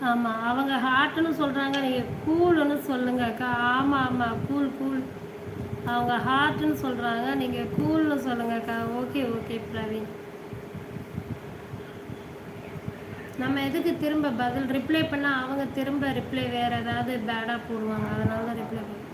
ஆமாம் அவங்க ஹார்ட்டுன்னு சொல்கிறாங்க நீங்கள் கூலுன்னு சொல்லுங்கக்கா ஆமாம் ஆமாம் கூல் கூல் அவங்க ஹார்ட்டுன்னு சொல்கிறாங்க நீங்கள் கூல்னு சொல்லுங்கக்கா ஓகே ஓகே பிரவீன். நம்ம எதுக்கு திரும்ப பதில் ரிப்ளை பண்ணால் அவங்க திரும்ப ரிப்ளை வேறு ஏதாவது பேடாக போடுவாங்க அதனால தான் ரிப்ளை பண்ண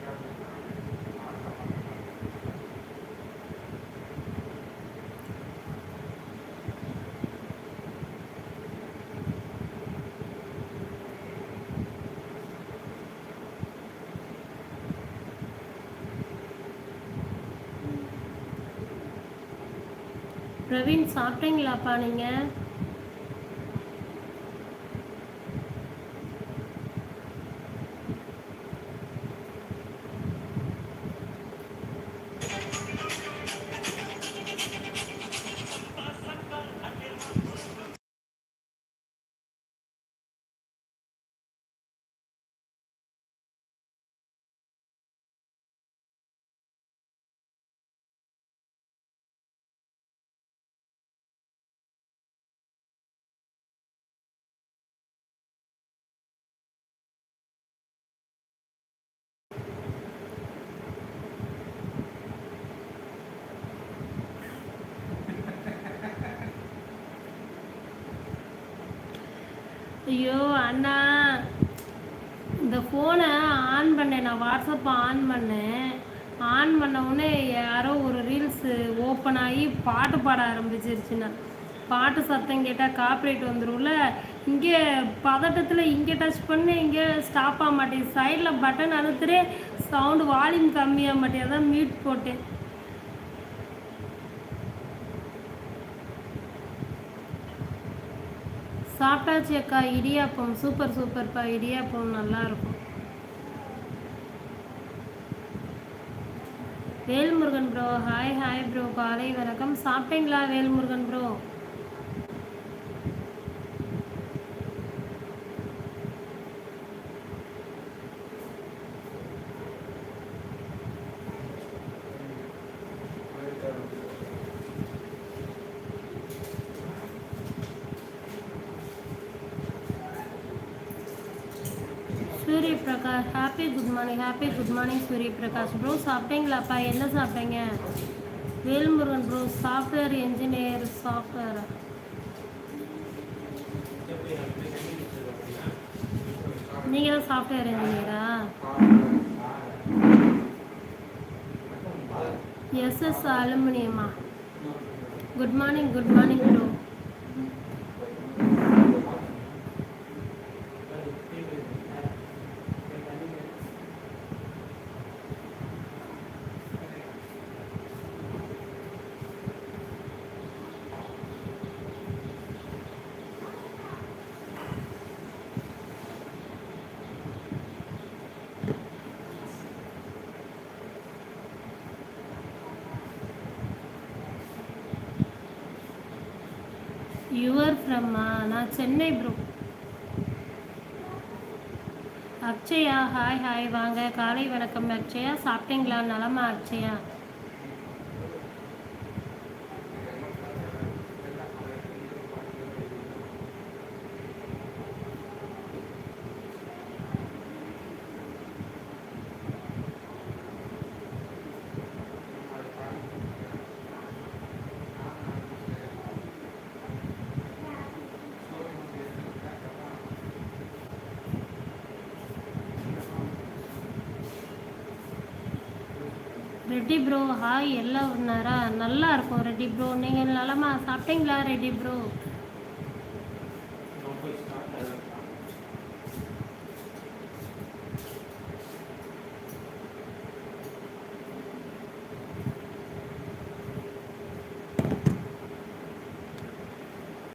பிரவீன் சாப்பிட்டீங்களாப்பா நீங்கள் ஐயோ அண்ணா. இந்த ஃபோனை ஆன் பண்ணேன். நான் வாட்ஸ்அப்பை ஆன் பண்ணேன். ஆன் பண்ண உடனே யாரோ ஒரு ரீல்ஸு ஓப்பன் ஆகி பாட்டு பாட ஆரம்பிச்சிருச்சுண்ணா. பாட்டு சத்தம் கேட்டால் காப்ரேட் வந்துடும்ல இங்கே பதட்டத்தில் இங்கே டச் பண்ணி இங்கே ஸ்டாப் ஆக மாட்டேங்குது. சைடில் பட்டன் அழுத்துறேன். சவுண்டு வால்யூம் கம்மியாக மாட்டேன் அதான் மியூட் போட்டேன். சாப்பிட்டாச்சு அக்கா. இடியாப்பம். சூப்பர் சூப்பர்ப்பா. இடியாப்பம் நல்லா இருக்கும் Velmurugan bro hi hi bro காலை வணக்கம். சாப்பிட்டீங்களா Velmurugan bro Surya Prakash happy good morning happy good morning Surya Prakash bro சாப்பிட்டீங்களாப்பா? என்ன சாப்பிட்டீங்க? Velmurugan bro software engineer software நீங்கள் தான் சாஃப்ட்வேர் இன்ஜினியரா SS அலுமினியமா? Good morning good morning bro you're ஃப்ரம்மா நான் Chennai bro Akshaya hi hi வாங்க. காலை வணக்கம் அக்ஷயா. சாப்பிட்டீங்களா? நலமா அக்ஷயா? ரெட்டி ப்ரோ ஹாய் எல்லாம் உன்னாரா நல்லா இருக்கும் ரெட்டி ப்ரோ. நீங்கள் நலமா சாப்பிட்டீங்களா ரெட்டி ப்ரோ?